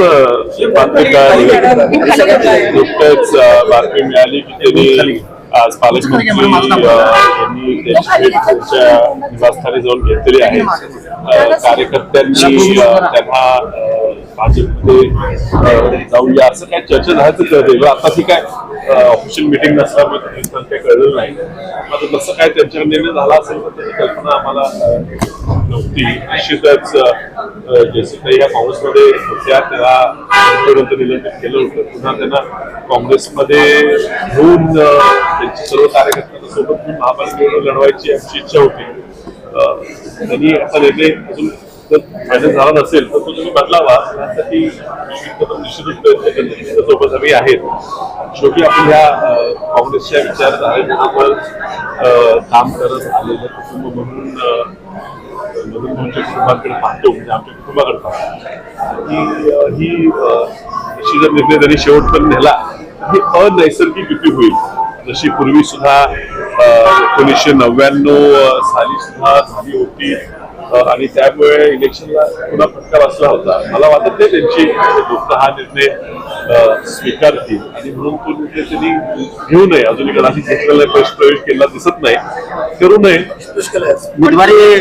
नुकतंच बातमी नुकतंच बातमी मिळाली की त्यांनी आज पालकमंत्री यांनी त्यांच्या निवासस्थानी जाऊन घेतलेली आहे. कार्यकर्त्यांनी त्यांना भाजपमध्ये अं, जाऊया असं काय चर्चा झाल्याचं कळतंय आता ती काय ऑफिशियल मिटिंग नसल्यामुळे त्यांनी काही कळलेलं नाही. आता तसं काय त्यांच्या निर्णय झाला असेल तर त्याची कल्पना आम्हाला नव्हती. निश्चितच अं, जयसिंगताई या काँग्रेसमध्ये होत्या त्याला आजपर्यंत निलंबित केलं होतं. पुन्हा त्यांना काँग्रेसमध्ये घेऊन त्यांची सर्व कार्यकर्त्यांना सोबत घेऊन महापालिकेवर लढवायची आमची इच्छा होती. त्यांनी असा निर्णय अजून जर फायनल झाला नसेल तर तो तुम्ही बदलावा. यासाठी निश्चितच प्रयत्न करतो. सोबत आम्ही आहेत. शेवटी आपण ह्या काँग्रेसच्या विचारधारेबरोबर काम करत आलेलं कुटुंब म्हणून नवीन मधून तुमच्या कुटुंबाकडे पाहतो म्हणजे आमच्या कुटुंबाकडे पाहतो. की ही अशी जर निर्णय त्यांनी शेवटपर्यंत नेला ही अनैसर्गिक युती होईल. जशी पूर्वी सुद्धा एकोणीसशे नव्याण्णव साली सुद्धा झाली होती. आणि त्यामुळे इलेक्शनला पुन्हा फटका बसला होता. मला वाटत नाही त्यांची लोक हा निर्णय स्वीकारतील. आणि म्हणून तो निर्णय त्यांनी घेऊ नये. अजूनही कदाचित घेतलेला प्रवेश केला दिसत नाही. करू नये. बुधवारी